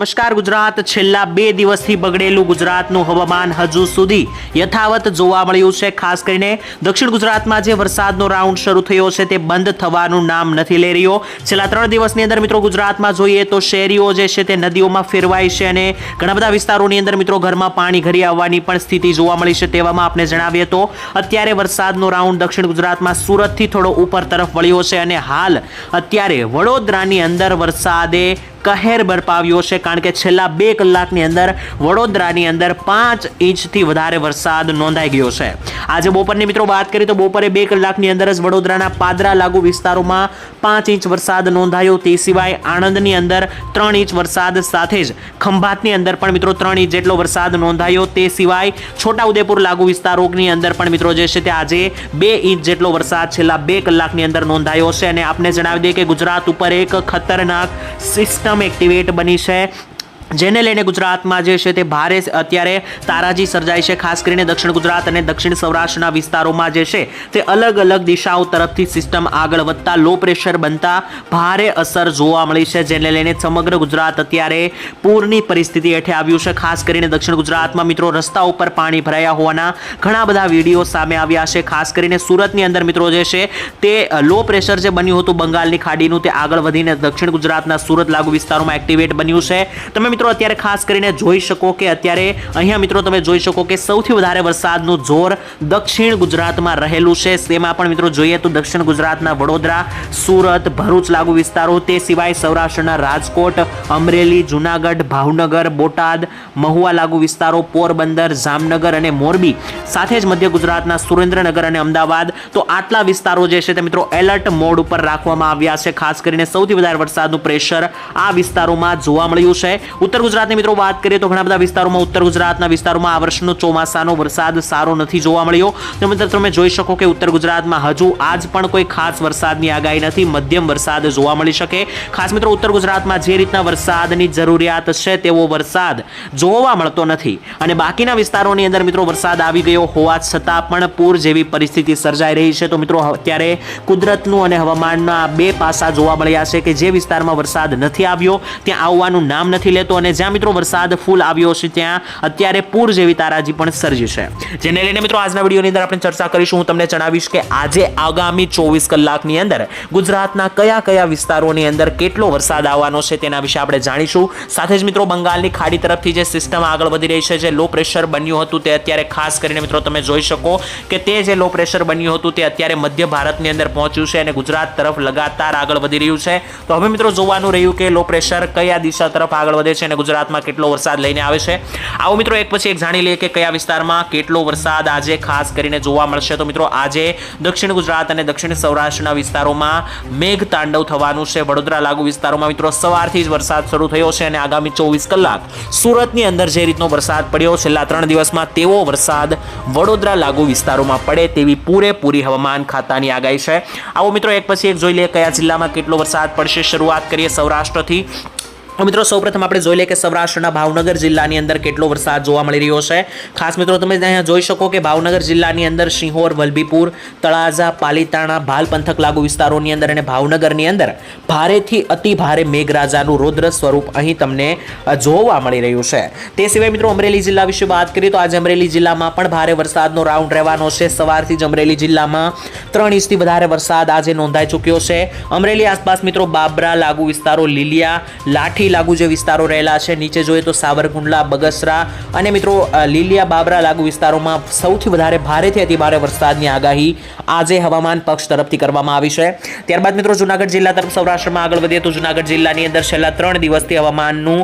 નમસ્કાર, ગુજરાત. છેલ્લા બે દિવસથી બગડેલું ગુજરાતનું હવામાન હજુ સુધી યથાવત જોવા મળ્યું છે. ખાસ કરીને દક્ષિણ ગુજરાતમાં જે વરસાદનો રાઉન્ડ શરૂ થયો છે તે બંધ થવાનું નામ નથી લઈ રહ્યો. છેલ્લા ત્રણ દિવસની અંદર મિત્રો ગુજરાતમાં જોઈએ તો શેરીઓ જે છે તે નદીઓમાં ફેરવાય છે અને ઘણા બધા વિસ્તારોની અંદર મિત્રો ઘરમાં પાણી ઘરી આવવાની પણ સ્થિતિ જોવા મળી છે તેવામાં આપણે જણાવીએ તો અત્યારે વરસાદનો રાઉન્ડ દક્ષિણ ગુજરાતમાં સુરતથી થોડો ઉપર તરફ વળ્યો છે અને હાલ અત્યારે વડોદરાની અંદર વરસાદે કહેર બરપાવ્યો છે, કારણ કે છેલ્લા બે કલાકની અંદર વડોદરાની અંદર પાંચ ઇંચથી વધારે વરસાદ નોંધાઈ ગયો છે. આજે બપોરની મિત્રો વાત કરીએ તો બપોરે બે કલાકની અંદર જ વડોદરાના પાદરા લાગુ વિસ્તારોમાં પાંચ ઇંચ વરસાદ નોંધાયો. તે સિવાય આણંદની અંદર ત્રણ ઇંચ વરસાદ સાથે જ ખંભાતની અંદર પણ મિત્રો ત્રણ ઇંચ જેટલો વરસાદ નોંધાયો. તે સિવાય છોટાઉદેપુર લાગુ વિસ્તારોની અંદર પણ મિત્રો જે છે તે આજે બે ઇંચ જેટલો વરસાદ છેલ્લા બે કલાકની અંદર નોંધાયો છે. અને આપને જણાવી દઈએ કે ગુજરાત ઉપર એક ખતરનાક સિસ્ટમ એક્ટિવેટ બની છે. જેને લઈને ગુજરાતમાં જે છે તે ભારે અત્યારે તારાજી સર્જાય છે, ખાસ કરીને દક્ષિણ ગુજરાત અને દક્ષિણ સૌરાષ્ટ્રના વિસ્તારોમાં જે છે તે અલગ અલગ દિશાઓ તરફથી સિસ્ટમ આગળ વધતા લો પ્રેશર બનતા ભારે અસર જોવા મળી છે, જેને લઈને સમગ્ર ગુજરાત અત્યારે પૂરની પરિસ્થિતિ હેઠે આવ્યું છે. ખાસ કરીને દક્ષિણ ગુજરાતમાં મિત્રો રસ્તા ઉપર પાણી ભરાયા હોવાના ઘણા બધા વીડિયો સામે આવ્યા છે. ખાસ કરીને સુરતની અંદર મિત્રો જે છે તે લો પ્રેશર જે બન્યું હતું બંગાળની ખાડીનું તે આગળ વધીને દક્ષિણ ગુજરાતના સુરત લાગુ વિસ્તારોમાં એક્ટિવેટ બન્યું છે. તમે મિત્રો, અત્યારે ખાસ કરીને જોઈ શકો કે અત્યારે અહીંયા મિત્રો તમે જોઈ શકો કે સૌથી વધારે વરસાદનું જોર દક્ષિણ ગુજરાતમાં રહેલું છે. તેમાં પણ મિત્રો જોઈએ તો દક્ષિણ ગુજરાતના વડોદરા, સુરત, ભરૂચ લાગુ વિસ્તારો, તે સિવાય સૌરાષ્ટ્રના રાજકોટ, અમરેલી, જુનાગઢ, ભાવનગર, બોટાદ, મહુવા લાગુ વિસ્તારો, પોરબંદર, જામનગર અને મોરબી. સાથે જ મધ્ય ગુજરાતના સુરેન્દ્રનગર અને અમદાવાદ. તો આટલા વિસ્તારો જે છે તે મિત્રો એલર્ટ મોડ ઉપર રાખવામાં આવ્યા છે. ખાસ કરીને સૌથી વધારે વરસાદનું પ્રેશર આ વિસ્તારોમાં જોવા મળ્યું છે. ઉત્તર ગુજરાતની મિત્રો વાત કરીએ તો ઘણા બધા વિસ્તારોમાં ઉત્તર ગુજરાતના વિસ્તારોમાં આ વર્ષનો ચોમાસાનો વરસાદ સારો નથી જોવા મળ્યો. તો મિત્રો તમે જોઈ શકો કે ઉત્તર ગુજરાતમાં હજુ આજ પણ કોઈ ખાસ વરસાદની આગાહી નથી. મધ્યમ વરસાદ જોવા મળી શકે. ખાસ મિત્રો ઉત્તર ગુજરાતમાં જે રીતના વરસાદની જરૂરિયાત છે તેવો વરસાદ જોવા મળતો નથી. અને બાકીના વિસ્તારોની અંદર મિત્રો વરસાદ આવી ગયો હોવા છતાં પણ પૂર જેવી પરિસ્થિતિ સર્જાઈ રહી છે. તો મિત્રો અત્યારે કુદરતનું અને હવામાનના બે પાસા જોવા મળ્યા છે કે જે વિસ્તારમાં વરસાદ નથી આવ્યો, ત્યાં આવવાનું નામ નથી લેતો. અને જ્યાં મિત્રો વરસાદ ફૂલ આવ્યો છે, ત્યાં અત્યારે પૂર જેવી તારાજી પણ સર્જી છે. જેને લઈને મિત્રો આજના વિડીયોની અંદર આપણે ચર્ચા કરીશું. હું તમને જણાવીશ કે આજે આગામી ચોવીસ કલાકની અંદર ગુજરાતના કયા કયા વિસ્તારોની અંદર કેટલો વરસાદ આવવાનો છે તેના વિશે આપણે જાણીશું. સાથે જ મિત્રો બંગાળની ખાડી તરફથી જે સિસ્ટમ આગળ વધી રહી છે, જે લો પ્રેશર બન્યું હતું તે અત્યારે ખાસ કરીને મિત્રો તમે જોઈ શકો કે તે જે લો પ્રેશર બન્યું હતું તે અત્યારે મધ્ય ભારતની અંદર પહોંચ્યું છે અને ગુજરાત તરફ લગાતાર આગળ વધી રહ્યું છે. તો હવે મિત્રો જોવાનું રહ્યું કે લો પ્રેશર કયા દિશા તરફ આગળ વધે છે. અને ગુજરાતમાં કેટલો વરસાદ લઈને આવે છે. આવો મિત્રો એક પછી એક જાણી લઈએ કે કયા વિસ્તારમાં કેટલો વરસાદ આજે ખાસ કરીને જોવા મળશે. તો મિત્રો આજે દક્ષિણ ગુજરાત અને દક્ષિણ સૌરાષ્ટ્રના વિસ્તારોમાં મેઘ તાંડવ થવાનું છે. વડોદરા લાગુ વિસ્તારોમાં મિત્રો સવારથી જ વરસાદ શરૂ થયો છે અને આગામી ચોવીસ કલાક સુરતની અંદર જે રીતનો વરસાદ પડ્યો છેલ્લા ત્રણ દિવસમાં તેવો વરસાદ વડોદરા લાગુ વિસ્તારોમાં પડે તેવી પૂરેપૂરી હવામાન ખાતાની આગાહી છે. આવો મિત્રો એક પછી એક જોઈ લઈએ કયા જિલ્લામાં કેટલો વરસાદ પડશે. શરૂઆત કરીએ સૌરાષ્ટ્રથી. મિત્રો, સૌપ્રથમ આપણે જોઈ લઈએ કે સૌરાષ્ટ્રના ભાવનગર જિલ્લાની અંદર કેટલો વરસાદ જોવા મળી રહ્યો છે. ખાસ મિત્રો, તમે અહીંયા જોઈ શકો કે ભાવનગર જિલ્લાની અંદર સિંહોર વલભીપુર, તળાજા, પાલીતાણા, ભાલ પંથક લાગુ વિસ્તારોની અંદર અને ભાવનગરની અંદર ભારેથી અતિ ભારે મેઘરાજાનું રૌદ્ર સ્વરૂપ અહીં તમને જોવા મળી રહ્યું છે. તે સિવાય મિત્રો, અમરેલી જિલ્લા વિશે વાત કરીએ તો આજે અમરેલી જિલ્લામાં પણ ભારે વરસાદનો રાઉન્ડ રહેવાનો છે. સવારથી જ અમરેલી જિલ્લામાં ત્રણ ઇંચથી વધારે વરસાદ આજે નોંધાઈ ચૂક્યો છે. અમરેલી આસપાસ મિત્રો, બાબરા લાગુ વિસ્તારો, લીલિયા, લાઠી લાગુ જે વિસ્તારો રહેલા છે, નીચે જોઈએ તો સાવરકુંડલા, બગસરા અને મિત્રો લીલિયા બાબરા લાગુ વિસ્તારોમાં સૌથી વધારે ભારેથી અતિભારે વરસાદની આગાહી આજે હવામાન પક્ષ તરફથી કરવામાં આવી છે. ત્યારબાદ મિત્રો, જુનાગઢ જિલ્લા તરફ સૌરાષ્ટ્રમાં આગળ વધીએ તો જુનાગઢ જિલ્લાની અંદર છેલ્લા ત્રણ દિવસથી હવામાનનું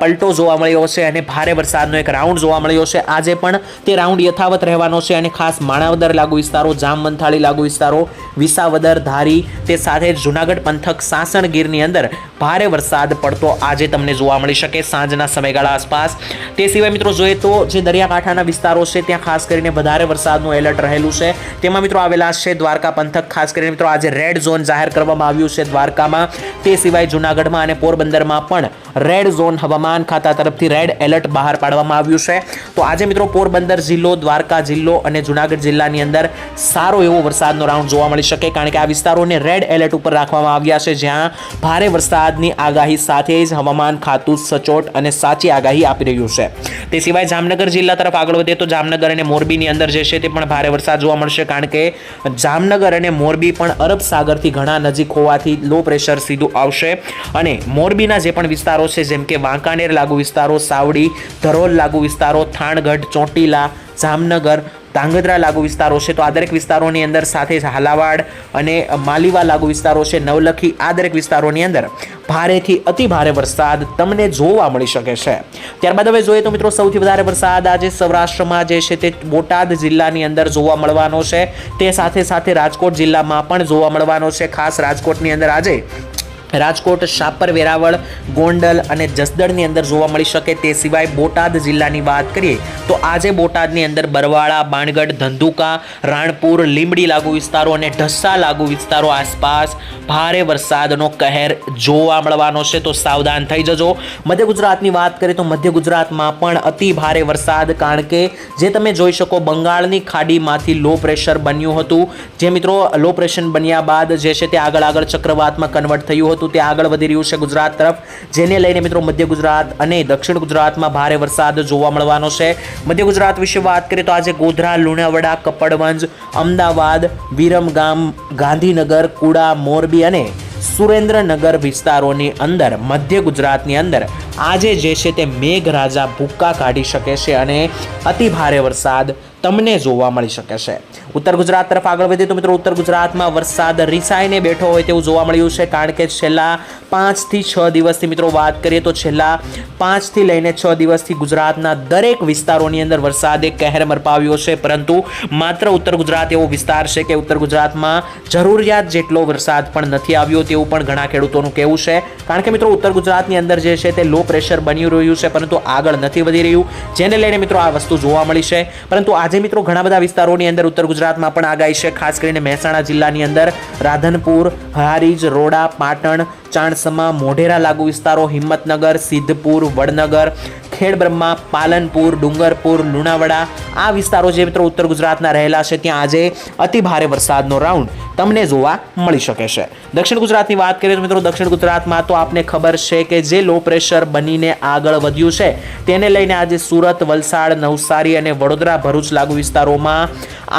પલટો જોવા મળ્યો છે અને ભારે વરસાદનો એક રાઉન્ડ જોવા મળ્યો છે. આજે પણ તે રાઉન્ડ યથાવત રહેવાનો છે અને ખાસ માણાવદર લાગુ વિસ્તારો જામવંથાળી લાગુ વિસ્તારો, વિસાવદર, ધારી, તે સાથે જૂનાગઢ પંથક સાસણગીરની અંદર ભારે વરસાદ પડતો આજે તમને જોવા મળી શકે સાંજના સમયગાળા આસપાસ. તે સિવાય મિત્રો જોઈએ તો જે દરિયાકાંઠાના વિસ્તારો છે, ત્યાં ખાસ કરીને વધારે વરસાદનું એલર્ટ રહેલું છે. તેમાં મિત્રો આવેલા છે દ્વારકા પંથક, ખાસ કરીને મિત્રો આજે રેડ ઝોન જાહેર કરવામાં આવ્યું છે દ્વારકામાં. તે સિવાય જુનાગઢમાં અને પોરબંદરમાં પણ રેડ ઝોન હવામાન ખાતા તરફથી રેડ એલર્ટ બહાર પાડવામાં આવ્યું છે. તો આજે મિત્રો પોરબંદર જિલ્લો, દ્વારકા જિલ્લો અને જુનાગઢ જિલ્લાની અંદર સારો એવો વરસાદનો રાઉન્ડ જોવા મળી શકે, કારણ કે આ વિસ્તારોને રેડ એલર્ટ ઉપર રાખવામાં આવ્યા છે, જ્યાં ભારે વરસાદની આગાહી સાથે જ હવામાન, ખાતું, સચોટ અને સાચી આગાહી આપી રહ્યું છે. તે સિવાય જામનગર જિલ્લા તરફ આગળ વધીએ તો જામનગર અને મોરબીની અંદર જે છે તે પણ ભારે વરસાદ જોવા મળશે કારણ કે જામનગર અને મોરબી પણ અરબ સાગરથી ઘણા નજીક હોવાથી લો પ્રેશર સીધું આવશે. અને મોરબીના જે પણ વિસ્તારો છે, જેમ કે વાંકાનેર લાગુ વિસ્તારો, સાવડી ધરોલ લાગુ વિસ્તારો, થાણગઢ, ચોટીલા, જામનગર ધાંગધ્રા લાગુ વિસ્તારો છે. તો આ દરેક વિસ્તારોની અંદર સાથે હાલાવાડ અને માલીવા લાગુ વિસ્તારો છે. નવલખી આ દરેક વિસ્તારોની અંદર ભારેથી અતિ ભારે વરસાદ તમને જોવા મળી શકે છે. ત્યારબાદ હવે જોઈએ તો મિત્રો સૌથી વધારે વરસાદ આજે સૌરાષ્ટ્રમાં જે છે તે બોટાદ જિલ્લાની અંદર જોવા મળવાનો છે. તે સાથે સાથે રાજકોટ જિલ્લામાં પણ જોવા મળવાનો છે. ખાસ રાજકોટની અંદર આજે રાજકોટ, શાપર, વેરાવળ, ગોંડલ અને જસદણની અંદર જોવા મળી શકે તે સિવાય બોટાદ જિલ્લાની વાત કરીએ તો આજે બોટાદની અંદર બરવાળા, બાણગઢ, ધંધુકા, રાણપુર, લીંબડી લાગુ વિસ્તારો અને ઢસા લાગુ વિસ્તારો આસપાસ ભારે વરસાદનો કહેર જોવા મળવાનો છે. તો સાવધાન થઈ જજો. મધ્ય ગુજરાતની વાત કરીએ તો મધ્ય ગુજરાતમાં પણ અતિ ભારે વરસાદ કારણ કે જે તમે જોઈ શકો બંગાળની ખાડીમાંથી લો પ્રેશર બન્યું હતું. જે મિત્રો, લો પ્રેશર બન્યા બાદ જે છે તે આગળ આગળ ચક્રવાતમાં કન્વર્ટ થયું હતું. તે આગળ વધી રહ્યું છે ગુજરાત તરફ, જેને લઈને મિત્રો મધ્ય ગુજરાત અને દક્ષિણ ગુજરાતમાં ભારે વરસાદ જોવા મળવાનો છે. મધ્ય ગુજરાત વિશે વાત કરીએ તો આજે ગોધરા, લુણાવાડા, કપડવંજ, અમદાવાદ વિરમગામ ગાંધીનગર, કુડા, મોરબી અને સુરેન્દ્રનગર વિસ્તારોની અંદર, મધ્ય ગુજરાતની અંદર આજે જે છે તે મેઘરાજા ભૂક્કા કાઢી શકે છે અને અતિ ભારે વરસાદ તમને જોવા મળી શકે છે. ઉત્તર ગુજરાત તરફ આગળ વધીએ તો મિત્રો ઉત્તર ગુજરાતમાં વરસાદ રિસાઈને બેઠો હોય તેવું જોવા મળ્યું છે. કારણ કે છેલ્લા પાંચથી છ દિવસથી મિત્રો વાત કરીએ તો છેલ્લા પાંચથી લઈને છ દિવસથી ગુજરાતના દરેક વિસ્તારોની અંદર વરસાદે કહેર મરપાવ્યો છે. પરંતુ માત્ર ઉત્તર ગુજરાત એવો વિસ્તાર છે કે ઉત્તર ગુજરાતમાં જરૂરિયાત જેટલો વરસાદ પણ નથી આવ્યો તેવું પણ ઘણા ખેડૂતોનું કહેવું છે. કારણ કે મિત્રો ઉત્તર ગુજરાતની અંદર જે છે તે લો પ્રેશર બની રહ્યું છે, પરંતુ આગળ નથી વધી રહ્યું. જેને લઈને મિત્રો આ વસ્તુ જોવા મળી છે. પરંતુ આજે મિત્રો ઘણા બધા વિસ્તારોની અંદર ઉત્તર ગુજરાતમાં પણ આગાહી છે. ખાસ કરીને મહેસાણા જિલ્લાની અંદર રાધનપુર, હારીજ, રોડા, પાટણ, ચાણસમા, મોઢેરા લાગુ વિસ્તારો, હિંમતનગર, સિદ્ધપુર, વડનગર ખેડબ્રહ્મા, પાલનપુર, ડુંગરપુર, લુણાવાડા આ વિસ્તારો જે મિત્રો ઉત્તર ગુજરાતના રહેલા છે, ત્યાં આજે અતિ ભારે વરસાદનો રાઉન્ડ તમને જોવા મળી શકે છે. દક્ષિણ ગુજરાતની વાત કરીએ તો મિત્રો દક્ષિણ ગુજરાતમાં તો આપને ખબર છે કે જે લો પ્રેશર બનીને આગળ વધ્યું છે, તેને લઈને આજે સુરત, વલસાડ, નવસારી અને વડોદરા, ભરૂચ લાગુ વિસ્તારોમાં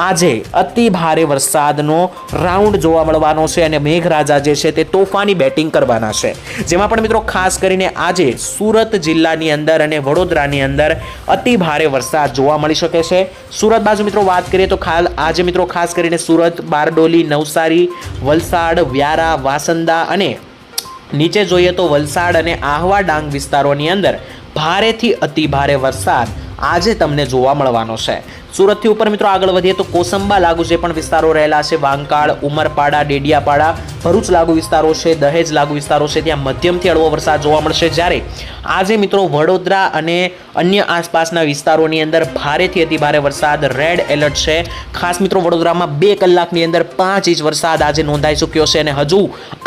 આજે અતિ ભારે વરસાદનો રાઉન્ડ જોવા મળવાનો છે અને મેઘરાજા જે છે તે તોફાની બેટિંગ કરવાના છે. જેમાં પણ મિત્રો ખાસ કરીને આજે સુરત જિલ્લાની અંદર અને વડોદરાની અંદર અતિ ભારે વરસાદ જોવા મળી શકે છે. સુરત બાજુ મિત્રો વાત કરીએ તો ખાલ આજે મિત્રો ખાસ કરીને સુરત, બારડોલી, નવસારી, વલસાડ, વ્યારા, વાસંદા અને નીચે જોઈએ તો વલસાડ અને આહવા ડાંગ વિસ્તારોની અંદર ભારેથી અતિ ભારે વરસાદ આજે તમને જોવા મળવાનો છે. સુરતથી ઉપર મિત્રો આગળ વધીએ તો કોસંબા લાગુ જે પણ વિસ્તારો રહેલા છે, વાંકાળ, ઉમરપાડા, ડેડિયાપાડા, ભરૂચ લાગુ વિસ્તારો છે, દહેજ લાગુ વિસ્તારો છે, ત્યાં મધ્યમથી હળવો વરસાદ જોવા મળશે. જ્યારે આજે મિત્રો વડોદરા અને અન્ય આસપાસના વિસ્તારોની અંદર ભારેથી અતિ ભારે વરસાદ, રેડ એલર્ટ છે. ખાસ મિત્રો વડોદરામાં બે કલાકની અંદર પાંચ ઇંચ વરસાદ આજે નોંધાઈ ચૂક્યો છે અને હજુ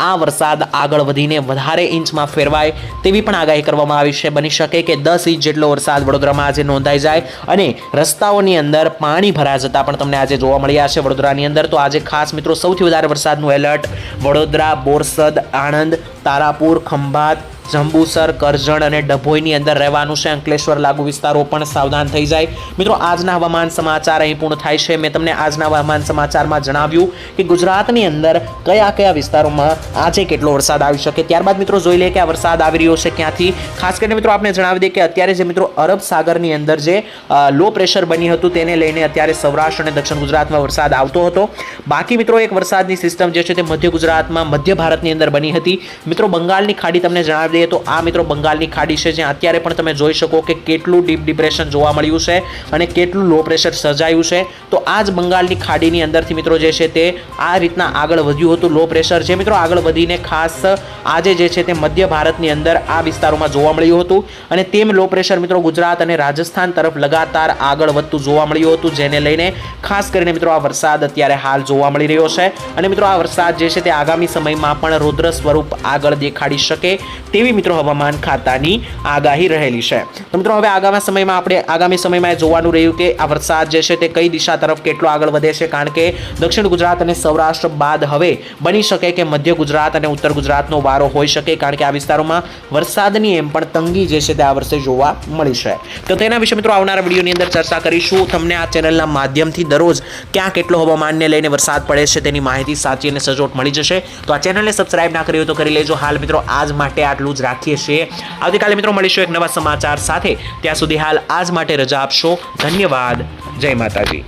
આ વરસાદ આગળ વધીને વધારે ઇંચમાં ફેરવાય તેવી પણ આગાહી કરવામાં આવી છે. બની શકે કે દસ ઇંચ જેટલો વરસાદ વડોદરામાં આજે નોંધાઈ જાય અને રસ્તાઓની અંદર પાણી ભરા જતા પણ તમને આજે જોવા મળ્યા છે વડોદરાની અંદર. તો આજે ખાસ મિત્રો સૌથી વધારે વરસાદનું એલર્ટ વડોદરા, બોરસદ, આણંદ, તારાપુર, ખંભાત જંબુસર, કરજણ અને ડભોઈની અંદર રહેવાનું છે. અંકલેશ્વર લાગુ વિસ્તારો પણ સાવધાન થઈ જાય. મિત્રો, આજના હવામાન સમાચાર અહીં પૂર્ણ થાય છે. મેં તમને આજના હવામાન સમાચારમાં જણાવ્યું કે ગુજરાતની અંદર કયા કયા વિસ્તારોમાં આજે કેટલો વરસાદ આવી શકે. ત્યારબાદ મિત્રો, જોઈ લે કે આ વરસાદ આવી રહ્યો છે ક્યાંથી? ખાસ કરીને મિત્રો આપણે જણાવી દઈએ કે અત્યારે જે મિત્રો અરબ સાગરની અંદર જે લો પ્રેશર બની હતું તેને લઈને અત્યારે સૌરાષ્ટ્ર અને દક્ષિણ ગુજરાતમાં વરસાદ આવતો હતો. બાકી મિત્રો, એક વરસાદની સિસ્ટમ જે છે તે મધ્ય ગુજરાતમાં મધ્ય ભારતની અંદર બની હતી. મિત્રો, બંગાળની ખાડી તમને જણાવી દઈએ તો આ મિત્રો બંગાળની ખાડી છે, જ્યાં અત્યારે પણ તમે જોઈ શકો કે કેટલું ડીપ ડિપ્રેશન જોવા મળ્યું છે અને કેટલું લો પ્રેશર સર્જાયું છે. તો આ જ બંગાળની ખાડીની અંદરથી મિત્રો જે છે તે આ રીતના આગળ વધ્યું હતું લો પ્રેશર જે મિત્રો આગળ વધીને ખાસ આજે જે છે તે મધ્ય ભારતની અંદર આ વિસ્તારોમાં જોવા મળ્યું હતું અને તેમ લો પ્રેશર મિત્રો ગુજરાત અને રાજસ્થાન તરફ લગાતાર આગળ વધતું જોવા મળ્યું હતું, જેને લઈને ખાસ કરીને મિત્રો આ વરસાદ અત્યારે હાલ જોવા મળી રહ્યો છે. અને મિત્રો આ વરસાદ જે છે તે આગામી સમયમાં પણ રૌદ્ર સ્વરૂપ આગળ દેખાડી શકે તેવી તેવી મિત્રો હવામાન ખાતાની આગાહી રહેલી છે. તો મિત્રો હવે આગામી સમયમાં આપણે આગામી સમયમાં જોવાનું રહ્યું કે આ વરસાદ જે છે તે કઈ દિશા તરફ કેટલો આગળ વધે છે, કારણ કે દક્ષિણ ગુજરાત અને સૌરાષ્ટ્ર બાદ હવે બની શકે કે મધ્ય ગુજરાત અને ઉત્તર ગુજરાતનો વારો હોઈ શકે, કારણ કે આ વિસ્તારોમાં વરસાદની એમ પણ તંગી જે છે તે આ વર્ષે જોવા મળી છે. તો તેના વિશે મિત્રો આવનારા વિડીયોની અંદર ચર્ચા કરીશું. તમને આ ચેનલના માધ્યમથી દરરોજ ક્યાં કેટલો હવામાનને લઈને વરસાદ પડે છે તેની માહિતી સાચી અને સચોટ મળી જશે. તો આ ચેનલને સબસ્ક્રાઇબ ના કરી તો કરી લેજો. હાલ મિત્રો આજ માટે આટલું જ રાખીએ છીએ. આવતીકાલે મિત્રો મળીશું એક નવા સમાચાર સાથે. ત્યાં સુધી હાલ આજ માટે રજા આપશો. ધન્યવાદ. જય માતાજી.